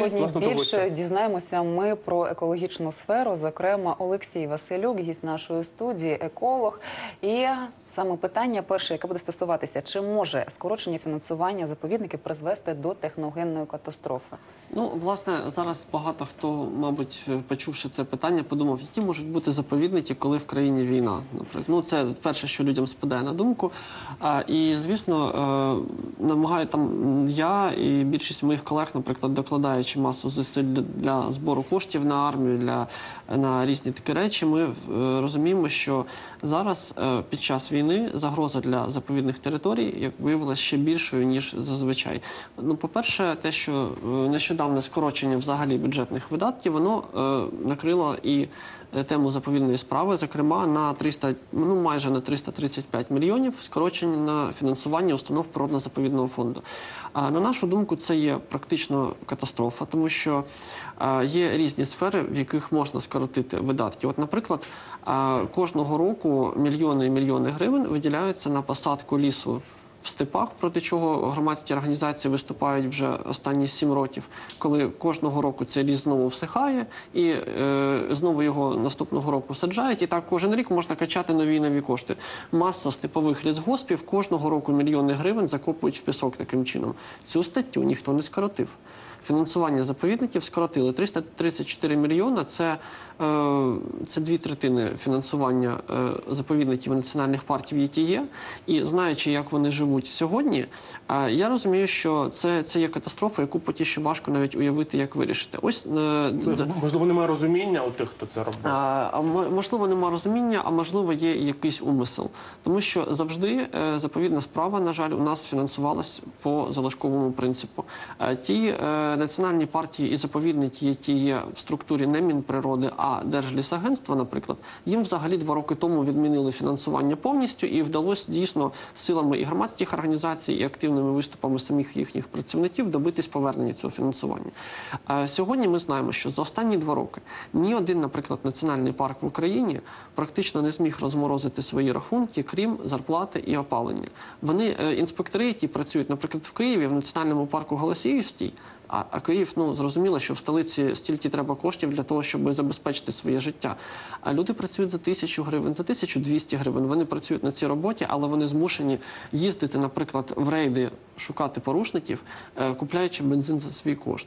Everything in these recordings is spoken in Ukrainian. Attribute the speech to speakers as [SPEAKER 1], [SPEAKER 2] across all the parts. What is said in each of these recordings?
[SPEAKER 1] сьогодні
[SPEAKER 2] власне,
[SPEAKER 1] більше
[SPEAKER 2] гостя.
[SPEAKER 1] дізнаємося ми про екологічну сферу. Зокрема, Олексій Василюк, гість нашої студії, еколог. І саме питання перше, яке буде стосуватися, чи може скорочення фінансування заповідників призвести до техногенної катастрофи?
[SPEAKER 3] Ну, власне, зараз багато хто, мабуть, почувши це питання, подумав, які можуть бути заповідники, коли в країні війна. Наприклад, ну це перше, що людям спадає на думку. А, і звісно, е, намагаю там я і більшість моїх колег, наприклад, докладаючи масу зусиль для, збору коштів на армію, для на різні такі речі, ми е, розуміємо, що зараз е, під час війни загроза для заповідних територій як виявилася ще більшою ніж зазвичай. Ну, по-перше, те, що е, нещодавне скорочення взагалі бюджетних видатків, воно накрило і тему заповідної справи, зокрема на 300, ну майже на 335 мільйонів скорочення на фінансування установ природно-заповідного фонду. На нашу думку, це є практично катастрофа, тому що е, є різні сфери, в яких можна скоротити видатки. От, наприклад, е, кожного року мільйони і мільйони гривень виділяються на посадку лісу в степах, проти чого громадські організації виступають вже останні сім років, коли кожного року цей ліс знову всихає, і е, знову його наступного року саджають. І так кожен рік можна качати нові і нові кошти. Маса степових лісгоспів кожного року мільйони гривень закопують в пісок таким чином. Цю статтю ніхто не скоротив. Фінансування заповідників скоротили 334 мільйона. Це, це дві третини фінансування е, заповідників і національних парків, які є. І знаючи, як вони живуть сьогодні, е, я розумію, що це, це є катастрофа, яку поки що важко навіть уявити, як вирішити. Ось е,
[SPEAKER 2] Можливо, немає розуміння у тих, хто це робив.
[SPEAKER 3] а, а мо- можливо, нема розуміння, а можливо, є якийсь умисел. Тому що завжди е, заповідна справа, на жаль, у нас фінансувалась по залишковому принципу. Е, ті е, національні партії і заповідники, які є в структурі не Мінприроди, а Держлісагентства, наприклад, їм взагалі два роки тому відмінили фінансування повністю, і вдалося дійсно силами і громадських організацій, і активними виступами самих їхніх працівників добитись повернення цього фінансування. Е, Сьогодні ми знаємо, що за останні два роки ні один, наприклад, національний парк в Україні практично не зміг розморозити свої рахунки, крім зарплати і опалення. Вони е, інспектори, які працюють, наприклад, в Києві, в національному парку Голосіївський. А, а Київ, ну зрозуміло, що в столиці стільки треба коштів для того, щоб забезпечити своє життя. А люди працюють за тисячу гривень, за 1200 гривень. Вони працюють на цій роботі, але вони змушені їздити, наприклад, в рейди шукати порушників, е, купляючи бензин за свій кошт.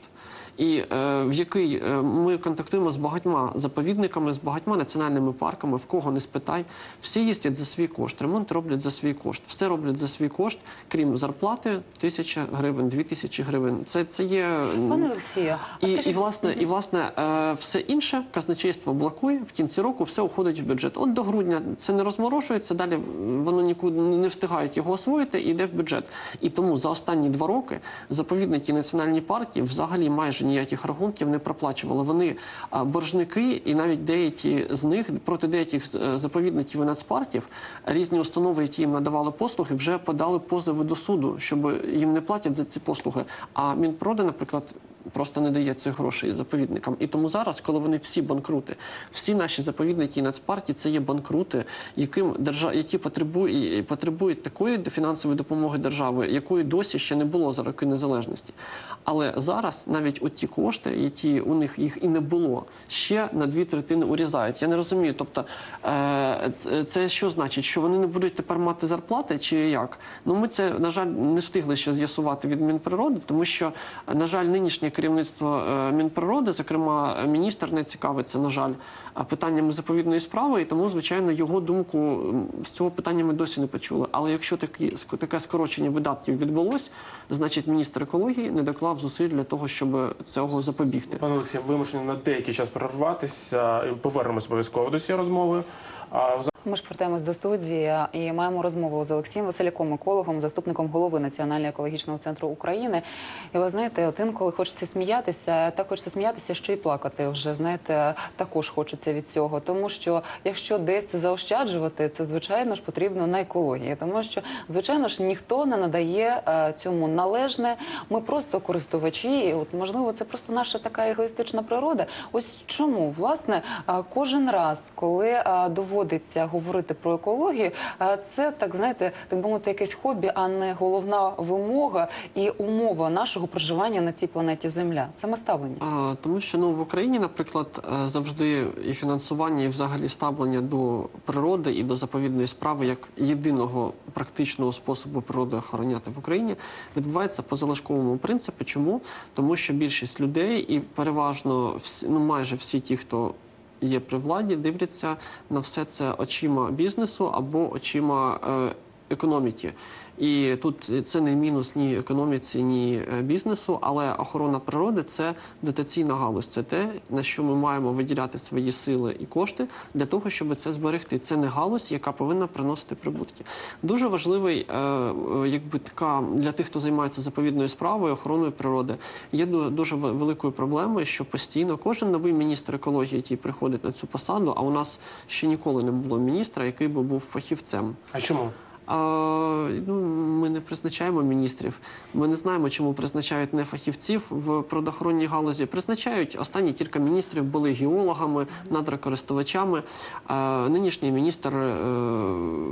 [SPEAKER 3] І е, в який е, ми контактуємо з багатьма заповідниками, з багатьма національними парками, в кого не спитай, всі їздять за свій кошт, ремонт роблять за свій кошт, все роблять за свій кошт, крім зарплати тисяча гривень, дві тисячі гривень. Це, це є
[SPEAKER 1] Пане Олексію, а
[SPEAKER 3] і,
[SPEAKER 1] скажіть,
[SPEAKER 3] і власне, і власне е, все інше казначейство блокує в кінці року, все уходить в бюджет. От до грудня це не розморошується, далі воно нікуди не встигають його освоїти і йде в бюджет. І тому за останні два роки заповідники національні парки взагалі майже ніяких рахунків не проплачували. Вони боржники, і навіть деякі з них проти деяких е, заповідників і нацпартів різні установи, які їм надавали послуги, вже подали позови до суду, щоб їм не платять за ці послуги. А Мінпроди, наприклад, просто не дає цих грошей заповідникам. І тому зараз, коли вони всі банкрути, всі наші заповідники і нацпарки це є банкрути, яким держа... які потребують, потребують такої фінансової допомоги держави, якої досі ще не було за роки незалежності. Але зараз навіть оті кошти, які у них їх і не було, ще на дві третини урізають. Я не розумію. Тобто, е, це- що значить, що вони не будуть тепер мати зарплати, чи як? Ну ми це на жаль не встигли ще з'ясувати від Мінприроди, тому що на жаль, нинішнє керівництво е, Мінприроди, зокрема, міністр не цікавиться, на жаль, е, питаннями заповідної справи, і тому, звичайно, його думку з цього питання ми досі не почули. Але якщо такі таке скорочення видатків відбулось, значить міністр екології не доклав зусиль для того, щоб цього запобігти.
[SPEAKER 2] Пане Олексій, вимушені на деякий час перерватися. і Повернемось обов'язково до цієї розмови.
[SPEAKER 1] Ми ж повертаємось до студії і маємо розмову з Олексієм Василяком, екологом, заступником голови Національного екологічного центру України. І ви знаєте, от інколи хочеться сміятися, так хочеться сміятися, що і плакати вже знаєте, також хочеться від цього. Тому що якщо десь заощаджувати, це звичайно ж потрібно на екології, тому що звичайно ж ніхто не надає е, цьому належне. Ми просто користувачі. І от можливо, це просто наша така егоїстична природа. Ось чому власне е, кожен раз, коли е, доводиться говорити про екологію, це так знаєте, так би мовити, якесь хобі, а не головна вимога і умова нашого проживання на цій планеті Земля. Саме ставлення.
[SPEAKER 3] А, тому що ну в Україні, наприклад, е, завжди і фінансування, і взагалі ставлення до природи і до заповідної справи як єдиного практичного способу природи охороняти в Україні відбувається по залишковому принципі. Чому? Тому що більшість людей і переважно всі, ну майже всі ті, хто є при владі, дивляться на все це очима бізнесу або очима е, економіки. І тут це не мінус ні економіці, ні е, бізнесу, але охорона природи це дотаційна галузь. Це те, на що ми маємо виділяти свої сили і кошти для того, щоб це зберегти. Це не галузь, яка повинна приносити прибутки. Дуже важливий, е, е, якби така для тих, хто займається заповідною справою, охороною природи. Є ду- дуже ве- великою проблемою, що постійно кожен новий міністр екології, який приходить на цю посаду, а у нас ще ніколи не було міністра, який би був фахівцем.
[SPEAKER 2] А чому?
[SPEAKER 3] Ну, ми не призначаємо міністрів. Ми не знаємо, чому призначають не фахівців в природоохоронній галузі. Призначають останні кілька міністрів були геологами, надрокористувачами. А, нинішній міністр е,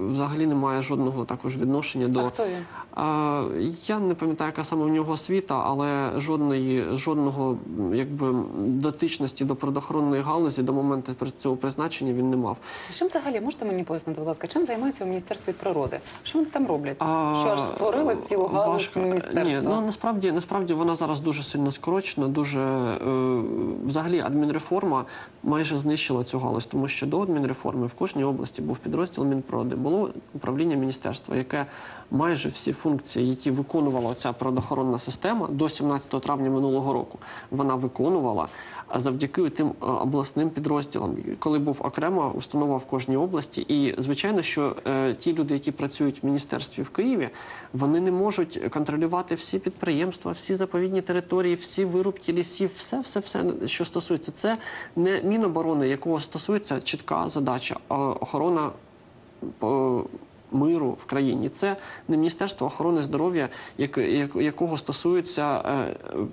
[SPEAKER 3] взагалі не має жодного також відношення до
[SPEAKER 1] А хто він?
[SPEAKER 3] а, я не пам'ятаю, яка саме в нього освіта, але жодної жодного якби дотичності до природоохоронної галузі до моменту цього призначення він не мав.
[SPEAKER 1] Чим взагалі можете мені пояснити, будь ласка, чим займаються у міністерстві природи? Що вони там роблять?
[SPEAKER 3] А,
[SPEAKER 1] що аж створили цілу галузь міністерства?
[SPEAKER 3] Ні, ну насправді насправді вона зараз дуже сильно скорочена. Дуже е, взагалі адмінреформа майже знищила цю галузь, тому що до адмінреформи в кожній області був підрозділ Мінпроди, було управління міністерства, яке майже всі функції, які виконувала ця природоохоронна система до 17 травня минулого року, вона виконувала. А завдяки тим е, обласним підрозділам, коли був окрема установа в кожній області, і звичайно, що е, ті люди, які працюють в міністерстві в Києві, вони не можуть контролювати всі підприємства, всі заповідні території, всі вирубки лісів, все, все, все, що стосується. Це не Міноборони, якого стосується чітка задача охорона. Миру в країні це не міністерство охорони здоров'я, як, як- якого стосується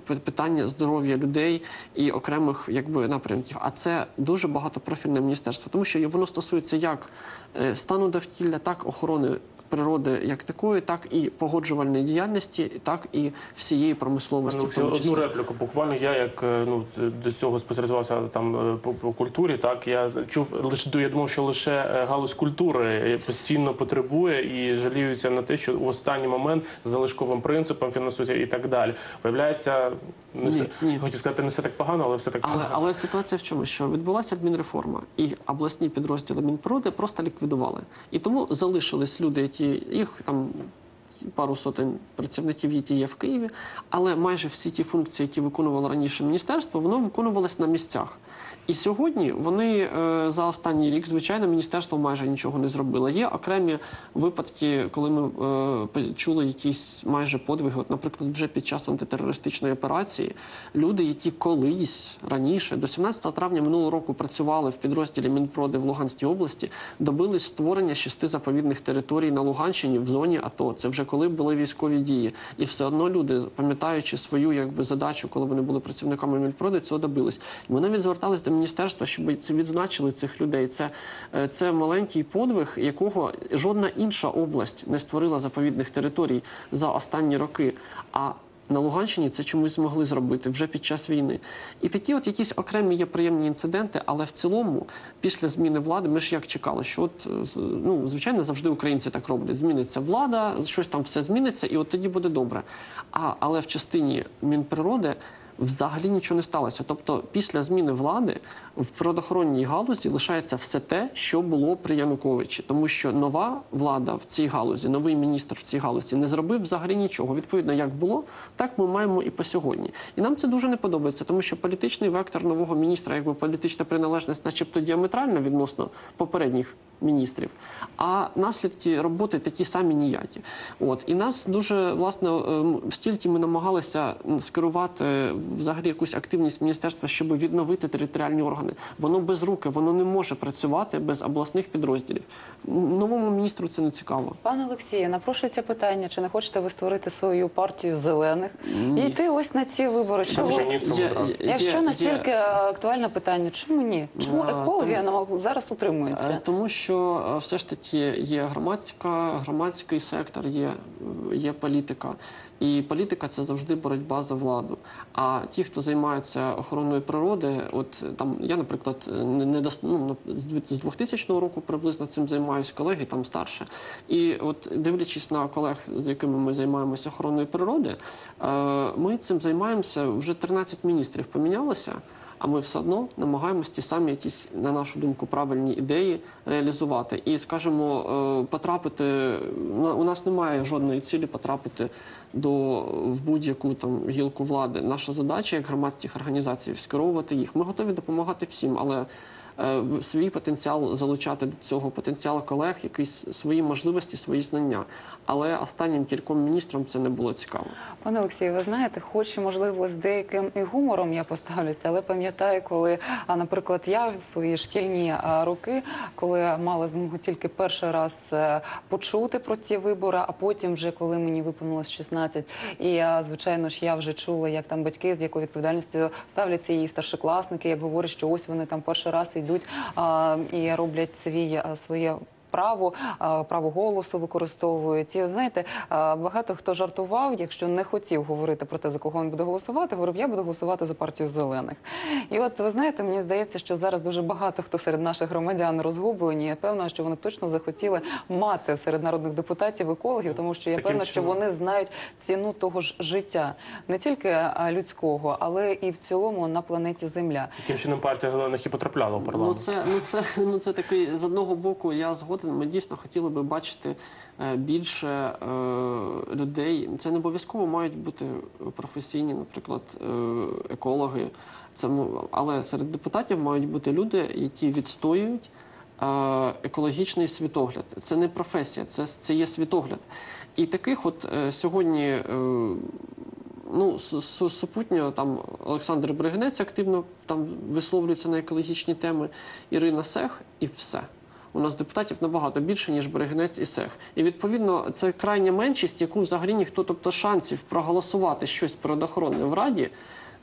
[SPEAKER 3] е, питання здоров'я людей і окремих якби напрямків. А це дуже багатопрофільне міністерство, тому що воно стосується як е, стану довкілля, так охорони природи як такої, так і погоджувальної діяльності, так і всієї промисловості.
[SPEAKER 2] Ну, одну репліку. Буквально я як е, ну до цього спеціалізувався там е, по, по культурі. Так я чув лише я думав, що лише е, галузь культури постійно потребує і жаліються на те, що в останній момент з залишковим принципом фінансується і так далі. Виявляється, не
[SPEAKER 3] Ні,
[SPEAKER 2] все
[SPEAKER 3] ні.
[SPEAKER 2] хотів сказати, не все так погано, але все так
[SPEAKER 3] Але,
[SPEAKER 2] погано.
[SPEAKER 3] але ситуація в чому? Що відбулася адмінреформа, і обласні підрозділи Мінприроди просто ліквідували. І тому залишились люди, які їх там пару сотень працівників, які є в Києві, але майже всі ті функції, які виконувало раніше міністерство, воно виконувалось на місцях. І сьогодні вони е, за останній рік, звичайно, міністерство майже нічого не зробило. Є окремі випадки, коли ми е, почули якісь майже подвиги. От, наприклад, вже під час антитерористичної операції люди, які колись раніше, до 17 травня минулого року, працювали в підрозділі Мінпроди в Луганській області, добились створення шести заповідних територій на Луганщині в зоні АТО. Це вже коли були військові дії, і все одно люди, пам'ятаючи свою якби задачу, коли вони були працівниками Мінпроди, цього добились. Ми навіть звертались до міністерства, щоб це відзначили цих людей. Це, е, це маленький подвиг, якого жодна інша область не створила заповідних територій за останні роки. А на Луганщині це чомусь змогли зробити вже під час війни. І такі от якісь окремі є приємні інциденти, але в цілому, після зміни влади, ми ж як чекали, що от е, ну звичайно завжди українці так роблять. Зміниться влада, щось там все зміниться, і от тоді буде добре. А але в частині Мінприроди. Взагалі нічого не сталося. Тобто, після зміни влади в природоохоронній галузі лишається все те, що було при Януковичі, тому що нова влада в цій галузі, новий міністр в цій галузі не зробив взагалі нічого. Відповідно, як було, так ми маємо і по сьогодні. І нам це дуже не подобається, тому що політичний вектор нового міністра, якби політична приналежність, начебто діаметральна відносно попередніх міністрів, а наслідки роботи такі самі ніякі. От і нас дуже власне ем, стільки ми намагалися скерувати взагалі якусь активність міністерства, щоб відновити територіальні органи. Регіони. Воно безруке, воно не може працювати без обласних підрозділів. Новому міністру це не цікаво.
[SPEAKER 1] Пане Олексію, напрошується питання, чи не хочете ви створити свою партію зелених і йти ось на ці вибори?
[SPEAKER 3] Є-
[SPEAKER 1] Якщо
[SPEAKER 3] є-
[SPEAKER 1] настільки актуальне питання, чому ні? Чому
[SPEAKER 3] А,
[SPEAKER 1] екологи
[SPEAKER 3] тому-
[SPEAKER 1] зараз
[SPEAKER 3] Е,
[SPEAKER 1] утримуються?
[SPEAKER 3] Тому що е, все ж таки є громадська, громадський сектор, є, е, є політика. І політика це завжди боротьба за владу. А ті, хто займаються охороною природи, от там я, наприклад, не, дос- ну, з 2000 року приблизно цим займаюся, колеги там старше. І от дивлячись на колег, з якими ми займаємося охороною природи, е, ми цим займаємося вже 13 міністрів помінялося. А ми все одно намагаємось ті самі якісь, на нашу думку, правильні ідеї реалізувати. І, скажімо, е, потрапити у нас немає жодної цілі потрапити до в будь-яку там гілку влади. Наша задача як громадських організацій скеровувати їх. Ми готові допомагати всім, але е, свій потенціал залучати до цього потенціал колег, якісь свої можливості, свої знання. Але останнім кільком міністрам це не було цікаво.
[SPEAKER 1] Пане Олексію, ви знаєте, хоч можливо з деяким і гумором я поставлюся, але пам'ятаю, коли, наприклад, я в свої шкільні роки, коли мала змогу тільки перший раз е, почути про ці вибори, а потім, вже коли мені виповнилось 16, і звичайно ж я вже чула, як там батьки з якою відповідальністю ставляться і старшокласники, як говорять, що ось вони там перший раз йдуть і роблять свій своє. Право право голосу використовують. І знаєте, багато хто жартував, якщо не хотів говорити про те, за кого він буде голосувати, говорив, я буду голосувати за партію зелених. І от ви знаєте, мені здається, що зараз дуже багато хто серед наших громадян розгублені. Я певна, що вони точно захотіли мати серед народних депутатів екологів, тому що я
[SPEAKER 2] Таким
[SPEAKER 1] певна, що вони знають ціну того ж життя, не тільки людського, але і в цілому на планеті Земля.
[SPEAKER 2] Таким чином партія зелених і потрапляла в
[SPEAKER 3] Ну
[SPEAKER 2] парламент.
[SPEAKER 3] це, ну це, ну це такий з одного боку. Я згоден. Ми дійсно хотіли би бачити е, більше е, людей. Це не обов'язково мають бути професійні, наприклад, е, екологи. Це але серед депутатів мають бути люди, які відстоюють екологічний світогляд. Це не професія, це, це є світогляд. І таких, от сьогодні. Ну, су- су- супутньо там Олександр Бригнець активно там висловлюється на екологічні теми, Ірина Сех і все. У нас депутатів набагато більше, ніж Бригнець і Сех. І відповідно це крайня меншість, яку взагалі ніхто, тобто шансів проголосувати щось природоохоронне в Раді.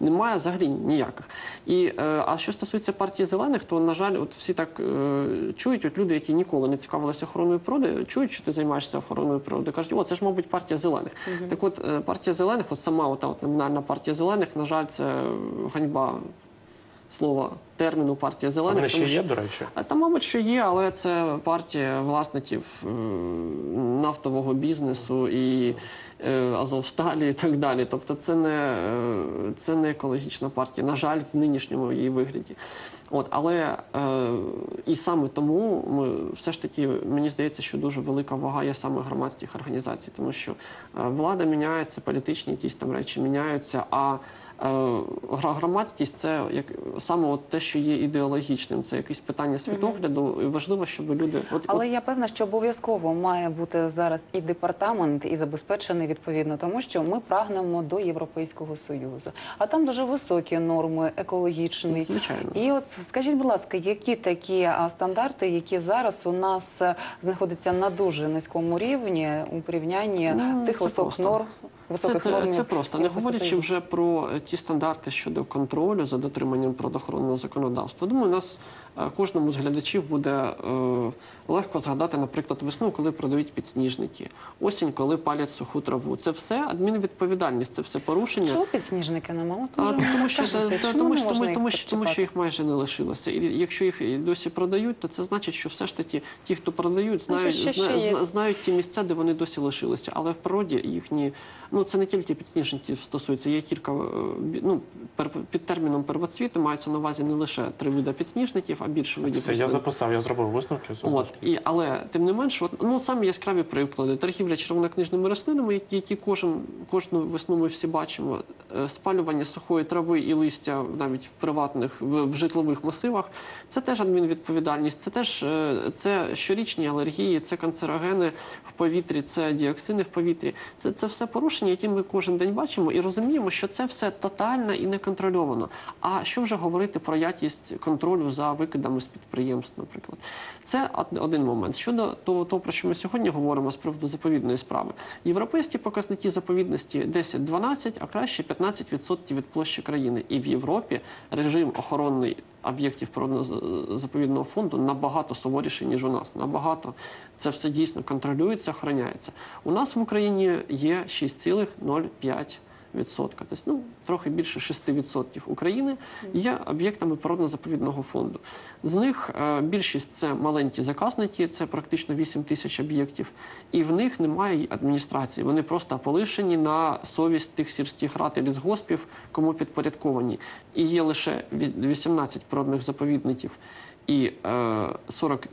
[SPEAKER 3] Немає взагалі ніяких. І, е, а що стосується партії зелених, то на жаль, от всі так е, чують, от люди, які ніколи не цікавилися охороною природи, чують, що ти займаєшся охороною природи. кажуть, о, це ж, мабуть, партія зелених. Так от е, партія зелених, от сама ота от номінальна партія зелених, на жаль, це ганьба слова терміну партія зелених.
[SPEAKER 2] Вони ще
[SPEAKER 3] тому що-
[SPEAKER 2] до речі.
[SPEAKER 3] а там, мабуть, що є, але це партія власників нафтового бізнесу і е, Азовсталі і так далі. Тобто це не, е, це не екологічна партія, на жаль, в нинішньому її вигляді. От, але е, і саме тому ми все ж таки мені здається, що дуже велика вага є саме громадських організацій, тому що е, влада міняється, політичні якісь там речі міняються. А громадськість це як саме от те, що є ідеологічним. Це якесь питання світогляду. І важливо, щоб люди от,
[SPEAKER 1] Але я певна, що обов'язково має бути зараз і департамент, і забезпечений відповідно, тому що ми прагнемо до Європейського союзу. А там дуже високі норми екологічні.
[SPEAKER 3] Звичайно.
[SPEAKER 1] І от скажіть, будь ласка, які такі стандарти, які зараз у нас е, знаходяться на дуже низькому рівні у порівнянні
[SPEAKER 3] Ну,
[SPEAKER 1] тих високих норм?
[SPEAKER 3] Це,
[SPEAKER 1] Високих
[SPEAKER 3] це,
[SPEAKER 1] нормів
[SPEAKER 3] це просто не говорячи вже про е, ті стандарти щодо контролю за дотриманням природоохоронного законодавства. Думаю, у нас е, кожному з глядачів буде е, легко згадати, наприклад, весну, коли продають підсніжники, осінь, коли палять суху траву. Це все адмінвідповідальність, це все порушення.
[SPEAKER 1] Чого підсніжники нема? От,
[SPEAKER 3] А, тому, що,
[SPEAKER 1] чому
[SPEAKER 3] тому, що, тому,
[SPEAKER 1] їх
[SPEAKER 3] тому, що, тому що їх майже не лишилося. І якщо їх досі продають, то це значить, що все ж таки ті, хто продають, знають,
[SPEAKER 1] ще- ще
[SPEAKER 3] зна-
[SPEAKER 1] є.
[SPEAKER 3] зна- знають ті місця, де вони досі лишилися. Але в природі їхні, ну це не тільки підсніжників стосується, є кілька е, ну, під терміном первоцвіту мається на увазі не лише три види підсніжників, а більше видів.
[SPEAKER 2] Все, я записав, я зробив висновки.
[SPEAKER 3] От, і, але тим не менш, от, ну самі яскраві приклади. Торгівля червонокнижними рослинами, які, які кожен, кожну весну ми всі бачимо. Е, спалювання сухої трави і листя навіть в приватних в, в житлових масивах. Це теж адмінвідповідальність, це теж е, це щорічні алергії, це канцерогени в повітрі, це діоксини в повітрі. Це, це все порушення, які ми кожен день бачимо і розуміємо, що це все тотально і неконтрольовано. А що вже говорити про якість контролю за викидами з підприємств, наприклад? Це один момент. Щодо того, того, про що ми сьогодні говоримо з приводу заповідної справи. Європейські показники заповідності 10-12, а краще 15% від площі країни. І в Європі режим охоронний об'єктів природно-заповідного фонду набагато суворіший, ніж у нас. Набагато це все дійсно контролюється, охороняється. У нас в Україні є 6,05% тобто ну, трохи більше 6% України, є об'єктами природно-заповідного фонду. З них е, більшість це маленькі заказники, це практично 8 тисяч об'єктів, і в них немає адміністрації. Вони просто полишені на совість тих сільських рад і лісгоспів, кому підпорядковані. І є лише 18 природних заповідників і е, 40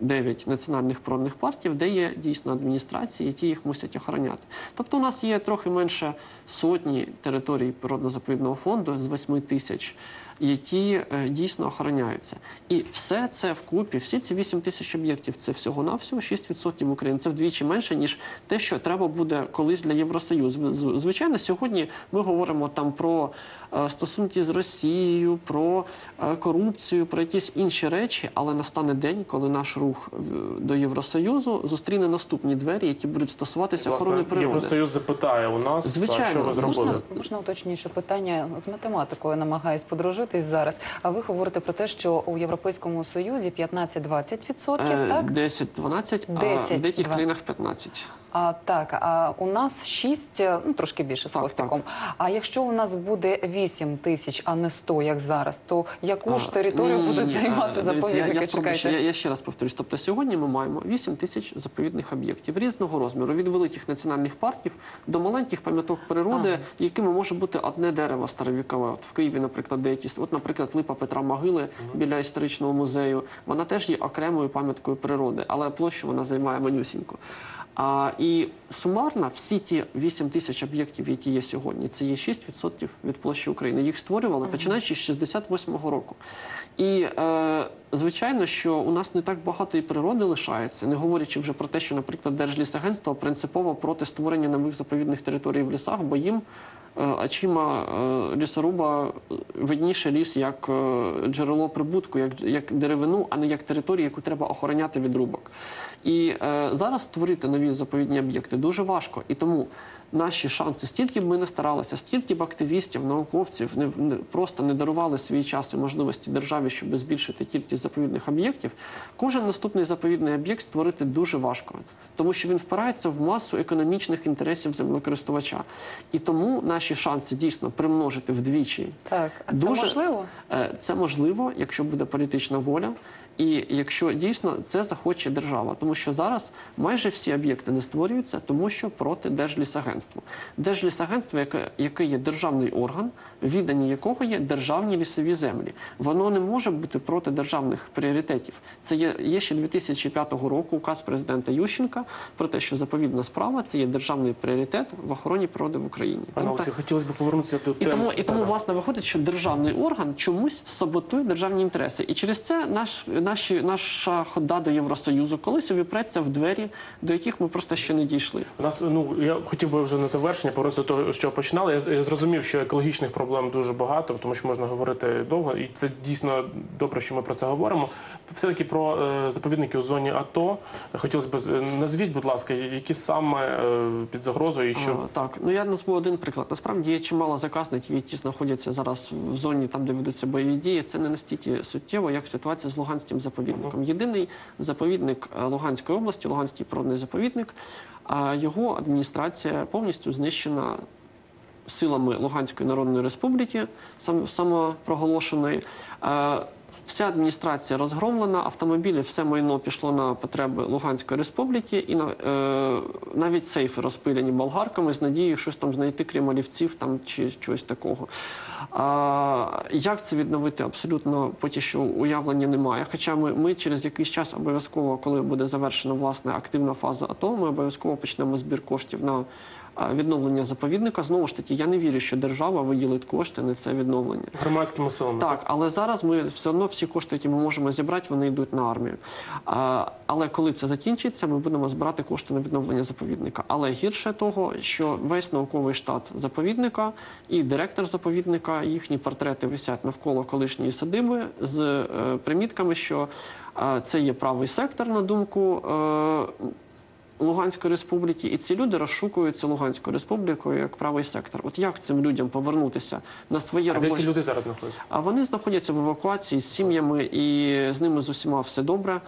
[SPEAKER 3] Дев'ять національних природних парків, де є дійсно адміністрації, і ті їх мусять охороняти. Тобто, у нас є трохи менше сотні територій природно-заповідного фонду з восьми тисяч які е, дійсно охороняються. І все це вкупі, всі ці 8 тисяч об'єктів, це всього-навсього 6% України. Це вдвічі менше, ніж те, що треба буде колись для Євросоюзу. Звичайно, сьогодні ми говоримо там про е, стосунки з Росією, про е, корупцію, про якісь інші речі, але настане день, коли наш рух в- до Євросоюзу зустріне наступні двері, які будуть стосуватися охорони
[SPEAKER 2] Власне,
[SPEAKER 3] природи.
[SPEAKER 2] Євросоюз запитає у нас,
[SPEAKER 3] Звичайно.
[SPEAKER 2] що ви зробили.
[SPEAKER 1] Можна, можна уточніше питання з математикою намагаюсь подружитись зараз. А ви говорите про те, що у Європейському Союзі 15-20%,
[SPEAKER 3] Е,
[SPEAKER 1] так?
[SPEAKER 3] 10-12, а
[SPEAKER 1] 10,
[SPEAKER 3] в деяких країнах 15.
[SPEAKER 1] А так, а у нас 6, ну трошки більше з хвостиком. А якщо у нас буде 8 тисяч, а не 100, як зараз, то яку ж територію
[SPEAKER 3] ні, ні,
[SPEAKER 1] будуть
[SPEAKER 3] ні,
[SPEAKER 1] займати
[SPEAKER 3] а,
[SPEAKER 1] заповідники?
[SPEAKER 3] Я, я, спробую я, я ще раз повторюсь. Тобто сьогодні ми маємо 8 тисяч заповідних об'єктів різного розміру, від великих національних парків до маленьких пам'яток природи, якими може бути одне дерево старовікове. От в Києві, наприклад, деякі от, наприклад, липа Петра Могили біля історичного музею. Вона теж є окремою пам'яткою природи, але площу вона займає манюсіньку. А, і сумарно всі ті 8 тисяч об'єктів, які є сьогодні, це є 6% від площі України. Їх створювали починаючи з 68-го року. І е, звичайно, що у нас не так багато і природи лишається, не говорячи вже про те, що, наприклад, Держлісагентство принципово проти створення нових заповідних територій в лісах, бо їм е, очима е, лісоруба е, видніше ліс як е, джерело прибутку, як, як деревину, а не як територію, яку треба охороняти від рубок. І е, зараз створити нові заповідні об'єкти дуже важко. І тому наші шанси, стільки б ми не старалися, стільки б активістів, науковців не, не просто не дарували свій час і можливості державі, щоб збільшити кількість заповідних об'єктів. Кожен наступний заповідний об'єкт створити дуже важко, тому що він впирається в масу економічних інтересів землекористувача. І тому наші шанси дійсно примножити вдвічі.
[SPEAKER 1] Так, а це
[SPEAKER 3] Дуже-
[SPEAKER 1] можливо?
[SPEAKER 3] Е, Це можливо, якщо буде політична воля, і якщо дійсно це захоче держава, тому що зараз майже всі об'єкти не створюються, тому що проти Держлісагентства. Держлісагентство, яке, яке є державний орган, віддані якого є державні лісові землі. Воно не може бути проти державних пріоритетів. Це є, є ще 2005 року указ президента Ющенка про те, що заповідна справа це є державний пріоритет в охороні природи в Україні.
[SPEAKER 2] Пане
[SPEAKER 3] так-
[SPEAKER 2] хотілося б повернутися до
[SPEAKER 3] і тому, і тому власне виходить, що державний орган чомусь саботує державні інтереси. І через це наш, наші, наша хода до Євросоюзу колись увіпреться в двері, до яких ми просто ще не дійшли.
[SPEAKER 2] У нас ну я хотів би вже на завершення повернутися до того, що починали. Я, я зрозумів, що екологічних проблем дуже багато, тому що можна говорити довго, і це дійсно добре, що ми про це говоримо. Все таки про е, заповідники у зоні АТО. Хотілося б е, назвіть, будь ласка, які саме е, під загрозою і що
[SPEAKER 3] А, так, ну я назву один приклад. Насправді є чимало заказників, які знаходяться зараз в зоні, там де ведуться бойові дії. Це не настільки суттєво, як ситуація з Луганським заповідником. Єдиний заповідник е, Луганської області, Луганський природний заповідник, його адміністрація повністю знищена силами Луганської Народної Республіки, сам- самопроголошеної. Вся адміністрація розгромлена, автомобілі, все майно пішло на потреби Луганської республіки, і на, е, навіть сейфи розпиляні болгарками з надією щось там знайти, крім олівців там чи чогось такого. А, як це відновити? Абсолютно поки що уявлення немає. Хоча ми, ми через якийсь час обов'язково, коли буде завершена власне активна фаза АТО, ми обов'язково почнемо збір коштів на відновлення заповідника. Знову ж таки, я не вірю, що держава виділить кошти на це відновлення.
[SPEAKER 2] Громадськими силами.
[SPEAKER 3] Так, але зараз ми все одно всі кошти, які ми можемо зібрати, вони йдуть на армію. А, але коли це закінчиться, ми будемо збирати кошти на відновлення заповідника. Але гірше того, що весь науковий штат заповідника і директор заповідника, їхні портрети висять навколо колишньої садиби з е, примітками, що е, це є правий сектор, на думку. Луганської республіки, і ці люди розшукуються Луганською республікою як правий сектор. От як цим людям повернутися на своє
[SPEAKER 2] А де ці люди зараз знаходяться?
[SPEAKER 3] а вони знаходяться в евакуації з сім'ями, і з ними з усіма все добре.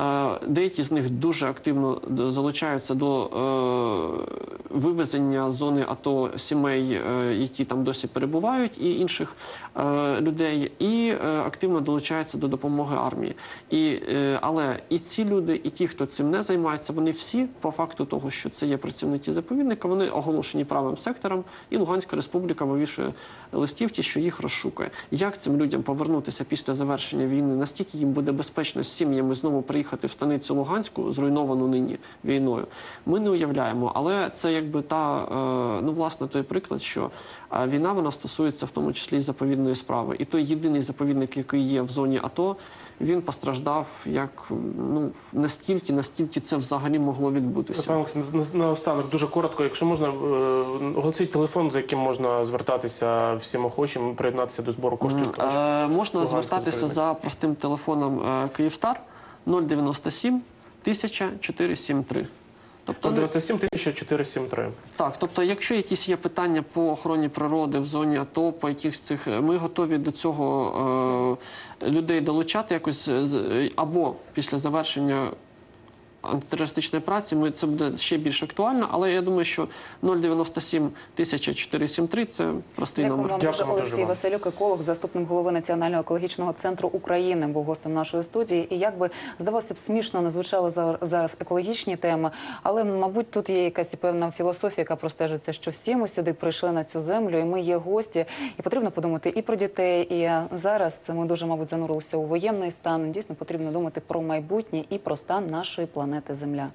[SPEAKER 3] Е, Деякі з них дуже активно залучаються до е, вивезення з зони АТО сімей, е, які там досі перебувають, і інших е, людей, і е, активно долучаються до допомоги армії. І, е, але і ці люди, і ті, хто цим не займається, вони всі, по факту того, що це є працівники заповідника, вони оголошені правим сектором, і Луганська республіка вивішує листівки, що їх розшукує. Як цим людям повернутися після завершення війни? Настільки їм буде безпечно з сім'ями знову приїхати в станицю Луганську, зруйновану нині війною? Ми не уявляємо, але це якби та е, ну власне той приклад, що е, війна вона стосується в тому числі заповідної справи. І той єдиний заповідник, який є в зоні АТО, він постраждав як ну настільки, настільки це взагалі могло відбутися.
[SPEAKER 2] На- на- наостанок дуже коротко, якщо можна, е, оголосіть телефон, за яким можна звертатися всім охочим, приєднатися до збору коштів. тому що-
[SPEAKER 3] Е, можна
[SPEAKER 2] Луганська
[SPEAKER 3] звертатися
[SPEAKER 2] заповідник.
[SPEAKER 3] за простим телефоном е, Київстар 097 1473. Тобто, не-
[SPEAKER 2] 97 тисяч 473.
[SPEAKER 3] так, тобто, якщо якісь є питання по охороні природи в зоні АТО, по якихось цих, ми готові до цього е, людей долучати якось е, е, або після завершення антитерористичної праці, ми це буде ще більш актуально, але я думаю, що 097 1473 – це простий
[SPEAKER 1] Дякую
[SPEAKER 3] номер.
[SPEAKER 1] вам дуже
[SPEAKER 2] Дякуємо дуже
[SPEAKER 1] Олексій
[SPEAKER 2] вам.
[SPEAKER 1] Василюк, еколог, заступник голови Національного екологічного центру України, був гостем нашої студії. І як би здавалося б, смішно не звучали зараз екологічні теми, але мабуть тут є якась і певна філософія, яка простежиться, що всі ми сюди прийшли на цю землю, і ми є гості, і потрібно подумати і про дітей. І зараз це ми дуже, мабуть, занурилися у воєнний стан. Дійсно потрібно думати про майбутнє і про стан нашої планети Земля.